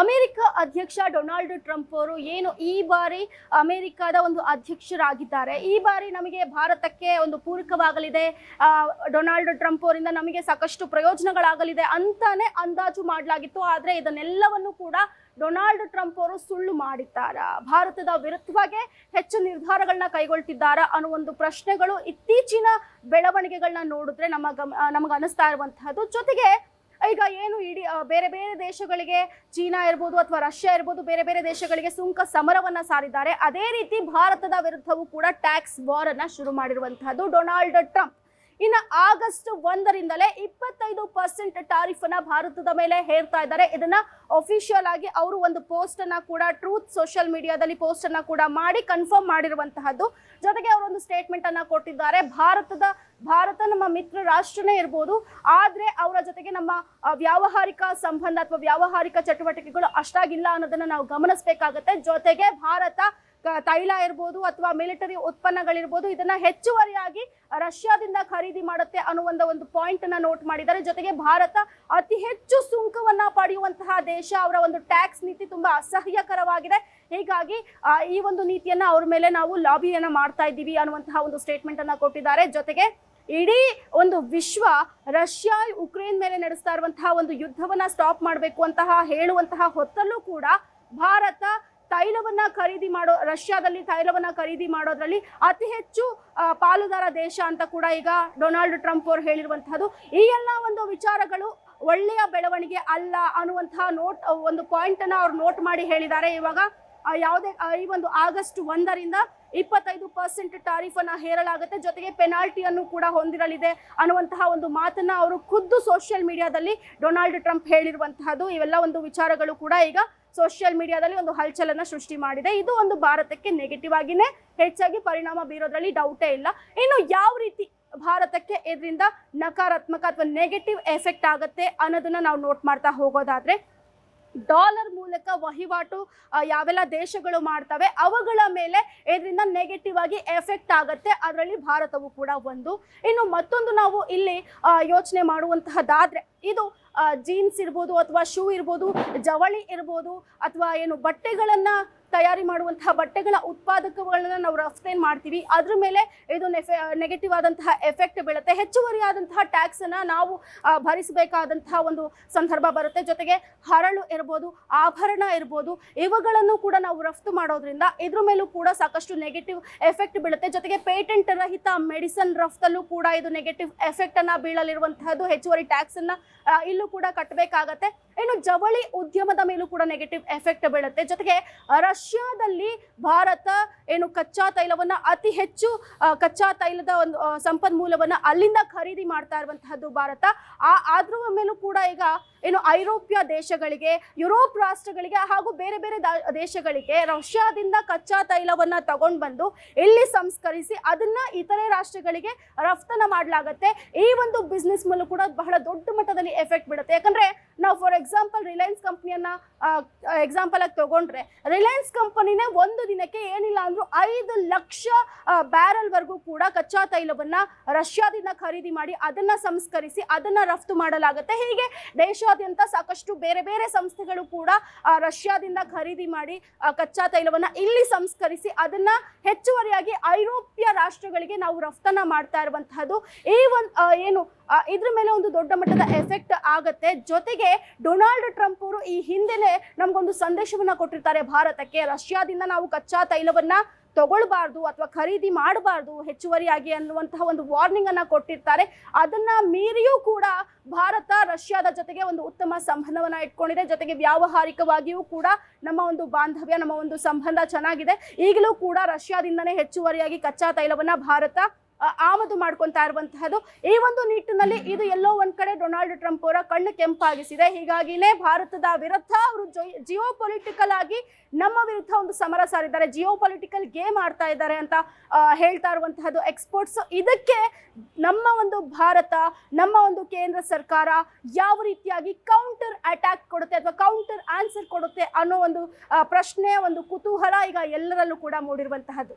America ಅಧ್ಯಕ್ಷ Donald Trump ಅವರು ಏನು ಈ ಬಾರಿ ಅಮೆರಿಕದ ಒಂದು ಅಧ್ಯಕ್ಷರಾಗಿದ್ದಾರೆ? ಈ ಬಾರಿ ನಮಗೆ ಭಾರತಕ್ಕೆ ಒಂದು ಪೂರಕವಾಗಲಿದೆ. ಡೊನಾಲ್ಡ್ ಟ್ರಂಪ್ ಅವರಿಂದ ನಮಗೆ ಸಾಕಷ್ಟು ಪ್ರಯೋಜನಗಳಾಗಲಿದೆ ಅಂತಾನೆ ಅಂದಾಜು ಮಾಡಲಾಗಿತ್ತು. ಆದರೆ ಇದನ್ನೆಲ್ಲವನ್ನು ಕೂಡ ಡೊನಾಲ್ಡ್ ಟ್ರಂಪ್ ಅವರು ಸುಳ್ಳು ಮಾಡಿದ್ದಾರೆ? ಭಾರತದ ವಿರುದ್ಧವಾಗಿ ಹೆಚ್ಚು ನಿರ್ಧಾರಗಳನ್ನ ಕೈಗೊಳ್ತಿದ್ದಾರಾ ಅನ್ನೋ ಒಂದು ಪ್ರಶ್ನೆಗಳು ಇತ್ತೀಚಿನ ಬೆಳವಣಿಗೆಗಳನ್ನ ನೋಡಿದ್ರೆ ನಮ್ಮ ಗಮ ನಮಗೆ ಅನಿಸ್ತಾ ಇರುವಂತಹದ್ದು. ಜೊತೆಗೆ ಈಗ ಏನು ಇಡೀ ಬೇರೆ ಬೇರೆ ದೇಶಗಳಿಗೆ ಚೀನಾ ಇರ್ಬೋದು ಅಥವಾ ರಷ್ಯಾ ಇರ್ಬೋದು ಬೇರೆ ಬೇರೆ ದೇಶಗಳಿಗೆ ಸುಂಕ ಸಮರವನ್ನ ಸಾರಿದ್ದಾರೆ. ಅದೇ ರೀತಿ ಭಾರತದ ವಿರುದ್ಧವೂ ಕೂಡ ಟ್ಯಾಕ್ಸ್ ವಾರ್ ಅನ್ನ ಶುರು ಮಾಡಿರುವಂತಹದ್ದು ಡೊನಾಲ್ಡ್ ಟ್ರಂಪ್. ಇನ್ನು ಆಗಸ್ಟ್ ಒಂದರಿಂದಲೇ ಇಪ್ಪತ್ತೈದು ಪರ್ಸೆಂಟ್ ಟಾರಿಫ್ ಅನ್ನ ಭಾರತದ ಮೇಲೆ ಹೇರ್ತಾ ಇದ್ದಾರೆ. ಇದನ್ನ ಅಫಿಷಿಯಲ್ ಆಗಿ ಅವರು ಒಂದು ಪೋಸ್ಟ್ ಅನ್ನ ಕೂಡ ಟ್ರೂತ್ ಸೋಷಿಯಲ್ ಮೀಡಿಯಾದಲ್ಲಿ ಪೋಸ್ಟ್ ಅನ್ನ ಕೂಡ ಮಾಡಿ ಕನ್ಫರ್ಮ್ ಮಾಡಿರುವಂತಹದ್ದು. ಜೊತೆಗೆ ಅವರೊಂದು ಸ್ಟೇಟ್ಮೆಂಟ್ ಅನ್ನ ಕೊಟ್ಟಿದ್ದಾರೆ. ಭಾರತದ, ಭಾರತ ನಮ್ಮ ಮಿತ್ರ ರಾಷ್ಟ್ರನೇ ಇರ್ಬೋದು. ಆದ್ರೆ ಅವರ ಜೊತೆಗೆ ನಮ್ಮ ವ್ಯಾವಹಾರಿಕ ಸಂಬಂಧ ಅಥವಾ ವ್ಯಾವಹಾರಿಕ ಚಟುವಟಿಕೆಗಳು ಅಷ್ಟಾಗಿಲ್ಲ ಅನ್ನೋದನ್ನ ನಾವು ಗಮನಿಸಬೇಕಾಗತ್ತೆ. ಜೊತೆಗೆ ಭಾರತ ತೈಲ ಇರ್ಬೋದು ಅಥವಾ ಮಿಲಿಟರಿ ಉತ್ಪನ್ನಗಳಿರ್ಬೋದು, ಇದನ್ನ ಹೆಚ್ಚುವರಿಯಾಗಿ ರಷ್ಯಾದಿಂದ ಖರೀದಿ ಮಾಡುತ್ತೆ ಅನ್ನುವಂತ ಒಂದು ಪಾಯಿಂಟ್ ಅನ್ನ ನೋಟ್ ಮಾಡಿದ್ದಾರೆ. ಜೊತೆಗೆ ಭಾರತ ಅತಿ ಹೆಚ್ಚು ಸುಂಕವನ್ನ ಪಡೆಯುವಂತಹ ದೇಶ. ಅವರ ಒಂದು ಟ್ಯಾಕ್ಸ್ ನೀತಿ ತುಂಬಾ ಅಸಹ್ಯಕರವಾಗಿದೆ. ಹೀಗಾಗಿ ಈ ಒಂದು ನೀತಿಯನ್ನ ಅವ್ರ ಮೇಲೆ ನಾವು ಲಾಬಿಯನ್ನ ಮಾಡ್ತಾ ಇದ್ದೀವಿ ಅನ್ನುವಂತಹ ಒಂದು ಸ್ಟೇಟ್ಮೆಂಟ್ ಅನ್ನ ಕೊಟ್ಟಿದ್ದಾರೆ. ಜೊತೆಗೆ ಇಡೀ ಒಂದು ವಿಶ್ವ ರಷ್ಯಾ, ಉಕ್ರೇನ್ ಮೇಲೆ ನಡೆಸ್ತಾ ಇರುವಂತಹ ಒಂದು ಯುದ್ಧವನ್ನ ಸ್ಟಾಪ್ ಮಾಡಬೇಕು ಅಂತಹ ಹೇಳುವಂತಹ ಹೊತ್ತಲ್ಲೂ ಕೂಡ ಭಾರತ ತೈಲವನ್ನ ಖರೀದಿ ಮಾಡೋ, ರಷ್ಯಾದಲ್ಲಿ ತೈಲವನ್ನ ಖರೀದಿ ಮಾಡೋದ್ರಲ್ಲಿ ಅತಿ ಹೆಚ್ಚು ಪಾಲುದಾರ ದೇಶ ಅಂತ ಕೂಡ ಈಗ ಡೊನಾಲ್ಡ್ ಟ್ರಂಪ್ ಅವರು ಹೇಳಿರುವಂತಹದ್ದು. ಈ ಎಲ್ಲ ಒಂದು ವಿಚಾರಗಳು ಒಳ್ಳೆಯ ಬೆಳವಣಿಗೆ ಅಲ್ಲ ಅನ್ನುವಂತಹ ನೋಟ್, ಒಂದು ಪಾಯಿಂಟ್ ಅನ್ನ ಅವ್ರು ನೋಟ್ ಮಾಡಿ ಹೇಳಿದ್ದಾರೆ. ಇವಾಗ ಯಾವುದೇ ಈ ಒಂದು ಆಗಸ್ಟ್ ಒಂದರಿಂದ ಇಪ್ಪತ್ತೈದು ಪರ್ಸೆಂಟ್ ಟಾರಿಫ್ ಅನ್ನ ಹೇರಲಾಗುತ್ತೆ. ಜೊತೆಗೆ ಪೆನಾಲ್ಟಿಯನ್ನು ಕೂಡ ಹೊಂದಿರಲಿದೆ ಅನ್ನುವಂತಹ ಒಂದು ಮಾತನ್ನ ಅವರು ಖುದ್ದು ಸೋಷಿಯಲ್ ಮೀಡಿಯಾದಲ್ಲಿ ಡೊನಾಲ್ಡ್ ಟ್ರಂಪ್ ಹೇಳಿರುವಂತಹದ್ದು. ಇವೆಲ್ಲ ಒಂದು ವಿಚಾರಗಳು ಕೂಡ ಈಗ ಸೋಷಿಯಲ್ ಮೀಡಿಯಾದಲ್ಲಿ ಒಂದು ಹಲ್ಚಲನ್ನ ಸೃಷ್ಟಿ ಮಾಡಿದೆ. ಇದು ಒಂದು ಭಾರತಕ್ಕೆ ನೆಗೆಟಿವ್ ಆಗಿನೇ ಹೆಚ್ಚಾಗಿ ಪರಿಣಾಮ ಬೀರೋದ್ರಲ್ಲಿ ಡೌಟೇ ಇಲ್ಲ. ಇನ್ನು ಯಾವ ರೀತಿ ಭಾರತಕ್ಕೆ ಇದರಿಂದ ನಕಾರಾತ್ಮಕ ಅಥವಾ ನೆಗೆಟಿವ್ ಎಫೆಕ್ಟ್ ಆಗುತ್ತೆ ಅನ್ನೋದನ್ನ ನಾವು ನೋಟ್ ಮಾಡ್ತಾ ಹೋಗೋದಾದ್ರೆ ಡಾಲರ್ ಮೂಲಕ ವಹಿವಾಟು ಯಾವೆಲ್ಲ ದೇಶಗಳು ಮಾಡ್ತವೆ, ಅವುಗಳ ಮೇಲೆ ಇದರಿಂದ ನೆಗೆಟಿವ್ ಆಗಿ ಎಫೆಕ್ಟ್ ಆಗುತ್ತೆ. ಅದರಲ್ಲಿ ಭಾರತವು ಕೂಡ ಒಂದು. ಇನ್ನು ಮತ್ತೊಂದು ನಾವು ಇಲ್ಲಿ ಯೋಚನೆ ಮಾಡುವಂತಹದ್ದಾದ್ರೆ ಇದು ಜೀನ್ಸ್ ಇರ್ಬೋದು ಅಥವಾ ಶೂ ಇರ್ಬೋದು ಜವಳಿ ಇರ್ಬೋದು ಅಥವಾ ಏನು ಬಟ್ಟೆಗಳನ್ನು ತಯಾರಿ ಮಾಡುವಂತಹ ಬಟ್ಟೆಗಳ ಉತ್ಪಾದಕಗಳನ್ನ ನಾವು ರಫ್ತೇನ್ ಮಾಡ್ತೀವಿ. ಅದ್ರ ಮೇಲೆ ಇದು ನೆಗೆಟಿವ್ ಆದಂತಹ ಎಫೆಕ್ಟ್ ಬೀಳುತ್ತೆ. ಹೆಚ್ಚುವರಿಯಾದಂತಹ ಟ್ಯಾಕ್ಸ್ ಅನ್ನ ನಾವು ಭರಿಸಬೇಕಾದಂತಹ ಒಂದು ಸಂದರ್ಭ ಬರುತ್ತೆ. ಜೊತೆಗೆ ಹರಳು ಇರ್ಬೋದು ಆಭರಣ ಇರ್ಬೋದು ಇವುಗಳನ್ನು ಕೂಡ ನಾವು ರಫ್ತು ಮಾಡೋದ್ರಿಂದ ಇದ್ರ ಮೇಲೂ ಕೂಡ ಸಾಕಷ್ಟು ನೆಗೆಟಿವ್ ಎಫೆಕ್ಟ್ ಬೀಳುತ್ತೆ. ಜೊತೆಗೆ ಪೇಟೆಂಟ್ ರಹಿತ ಮೆಡಿಸನ್ ರಫ್ತಲ್ಲೂ ಕೂಡ ಇದು ನೆಗೆಟಿವ್ ಎಫೆಕ್ಟ್ ಅನ್ನ ಬೀಳಲಿರುವಂತಹದ್ದು ಹೆಚ್ಚುವರಿ ಟ್ಯಾಕ್ಸ್ ಆ, ಇಲ್ಲೂ ಕೂಡ ಕಟ್ಟಬೇಕಾಗತ್ತೆ ಇನ್ನು ಜವಳಿ ಉದ್ಯಮದ ಮೇಲೂ ಕೂಡ ನೆಗೆಟಿವ್ ಎಫೆಕ್ಟ್ ಬೀಳುತ್ತೆ. ಜೊತೆಗೆ ರಷ್ಯಾದಲ್ಲಿ ಭಾರತ ಏನು ಕಚ್ಚಾ ತೈಲವನ್ನ ಅತಿ ಹೆಚ್ಚು ಕಚ್ಚಾ ತೈಲದ ಒಂದು ಸಂಪನ್ಮೂಲವನ್ನ ಅಲ್ಲಿಂದ ಖರೀದಿ ಮಾಡ್ತಾ ಇರುವಂತಹದ್ದು ಭಾರತ. ಆ ಅದ್ರ ಮೇಲೂ ಕೂಡ ಈಗ ಏನು ಐರೋಪ್ಯ ದೇಶಗಳಿಗೆ, ಯುರೋಪ್ ರಾಷ್ಟ್ರಗಳಿಗೆ ಹಾಗೂ ಬೇರೆ ಬೇರೆ ದೇಶಗಳಿಗೆ ರಷ್ಯಾದಿಂದ ಕಚ್ಚಾ ತೈಲವನ್ನ ತಗೊಂಡು ಬಂದು ಇಲ್ಲಿ ಸಂಸ್ಕರಿಸಿ ಅದನ್ನ ಇತರೆ ರಾಷ್ಟ್ರಗಳಿಗೆ ರಫ್ತನ ಮಾಡಲಾಗತ್ತೆ. ಈ ಒಂದು ಬಿಸ್ನೆಸ್ ಮೇಲೂ ಕೂಡ ಬಹಳ ದೊಡ್ಡ ಮಟ್ಟದಲ್ಲಿ ಎಫೆಕ್ಟ್ ಬಿಡುತ್ತೆ ಯಾಕಂದ್ರೆ ನಾವು ಫಾರ್ ಎಕ್ಸಾಂಪಲ್ ರಿಲಯನ್ಸ್ ಕಂಪ್ನಿಯನ್ನು ಎಕ್ಸಾಂಪಲ್ ಆಗಿ ತಗೊಂಡ್ರೆ ರಿಲಯನ್ಸ್ ಕಂಪನಿನೇ ಒಂದು ದಿನಕ್ಕೆ ಏನಿಲ್ಲ ಅಂದರೂ ಐದು ಲಕ್ಷ ಬ್ಯಾರಲ್ ವರ್ಗೂ ಕೂಡ ಕಚ್ಚಾ ತೈಲವನ್ನ ರಷ್ಯಾದಿಂದ ಖರೀದಿ ಮಾಡಿ ಅದನ್ನ ಸಂಸ್ಕರಿಸಿ ಅದನ್ನ ರಫ್ತು ಮಾಡಲಾಗುತ್ತೆ. ಹೀಗೆ ದೇಶಾದ್ಯಂತ ಸಾಕಷ್ಟು ಬೇರೆ ಬೇರೆ ಸಂಸ್ಥೆಗಳು ಕೂಡ ರಷ್ಯಾದಿಂದ ಖರೀದಿ ಮಾಡಿ ಕಚ್ಚಾ ತೈಲವನ್ನ ಇಲ್ಲಿ ಸಂಸ್ಕರಿಸಿ ಅದನ್ನ ಹೆಚ್ಚುವರಿಯಾಗಿ ಐರೋಪ್ಯ ರಾಷ್ಟ್ರಗಳಿಗೆ ನಾವು ರಫ್ತನ್ನು ಮಾಡ್ತಾ ಇರುವಂತಹದ್ದು. ಈ ಒಂದು ಏನು ಇದ್ರ ಮೇಲೆ ಒಂದು ದೊಡ್ಡ ಮಟ್ಟದ ಎಫೆಕ್ಟ್ ಆಗತ್ತೆ. ಜೊತೆಗೆ ಡೊನಾಲ್ಡ್ ಟ್ರಂಪ್ ಅವರು ಈ ಹಿಂದೆನೆ ನಮ್ಗೊಂದು ಸಂದೇಶವನ್ನ ಕೊಟ್ಟಿರ್ತಾರೆ ಭಾರತಕ್ಕೆ. ರಷ್ಯಾದಿಂದ ನಾವು ಕಚ್ಚಾ ತೈಲವನ್ನ ತಗೊಳ್ಬಾರ್ದು ಅಥವಾ ಖರೀದಿ ಮಾಡಬಾರ್ದು ಹೆಚ್ಚುವರಿಯಾಗಿ ಅನ್ನುವಂತಹ ಒಂದು ವಾರ್ನಿಂಗ್ ಅನ್ನ ಕೊಟ್ಟಿರ್ತಾರೆ. ಅದನ್ನ ಮೀರಿಯೂ ಕೂಡ ಭಾರತ ರಷ್ಯಾದ ಜೊತೆಗೆ ಒಂದು ಉತ್ತಮ ಸಂಬಂಧವನ್ನ ಇಟ್ಕೊಂಡಿದೆ. ಜೊತೆಗೆ ವ್ಯಾವಹಾರಿಕವಾಗಿಯೂ ಕೂಡ ನಮ್ಮ ಒಂದು ಬಾಂಧವ್ಯ, ನಮ್ಮ ಒಂದು ಸಂಬಂಧ ಚೆನ್ನಾಗಿದೆ. ಈಗಲೂ ಕೂಡ ರಷ್ಯಾದಿಂದನೇ ಹೆಚ್ಚುವರಿಯಾಗಿ ಕಚ್ಚಾ ತೈಲವನ್ನ ಭಾರತ ಆಮದು ಮಾಡ್ಕೊತಾ ಇರುವಂತಹದ್ದು. ಈ ಒಂದು ನಿಟ್ಟಿನಲ್ಲಿ ಇದು ಎಲ್ಲೋ ಒಂದ್ ಕಡೆ ಡೊನಾಲ್ಡ್ ಟ್ರಂಪ್ ಅವರ ಕಣ್ಣು ಕೆಂಪಾಗಿಸಿದೆ. ಹೀಗಾಗಿನೇ ಭಾರತದ ವಿರುದ್ಧ ಅವರು ಜಿಯೋ ಪೊಲಿಟಿಕಲ್ ಆಗಿ ನಮ್ಮ ವಿರುದ್ಧ ಒಂದು ಸಮರ ಸಾರಿದ್ದಾರೆ. ಜಿಯೋ ಪೊಲಿಟಿಕಲ್ ಗೇಮ್ ಆಡ್ತಾ ಇದ್ದಾರೆ ಅಂತ ಹೇಳ್ತಾ ಇರುವಂತಹದ್ದು ಎಕ್ಸ್ಪೋರ್ಟ್ಸ್. ಇದಕ್ಕೆ ನಮ್ಮ ಒಂದು ಭಾರತ, ನಮ್ಮ ಒಂದು ಕೇಂದ್ರ ಸರ್ಕಾರ ಯಾವ ರೀತಿಯಾಗಿ ಕೌಂಟರ್ ಅಟ್ಯಾಕ್ ಕೊಡುತ್ತೆ ಅಥವಾ ಕೌಂಟರ್ ಆನ್ಸರ್ ಕೊಡುತ್ತೆ ಅನ್ನೋ ಒಂದು ಪ್ರಶ್ನೆ, ಒಂದು ಕುತೂಹಲ ಈಗ ಎಲ್ಲರಲ್ಲೂ ಕೂಡ ಮೂಡಿರುವಂತಹದ್ದು.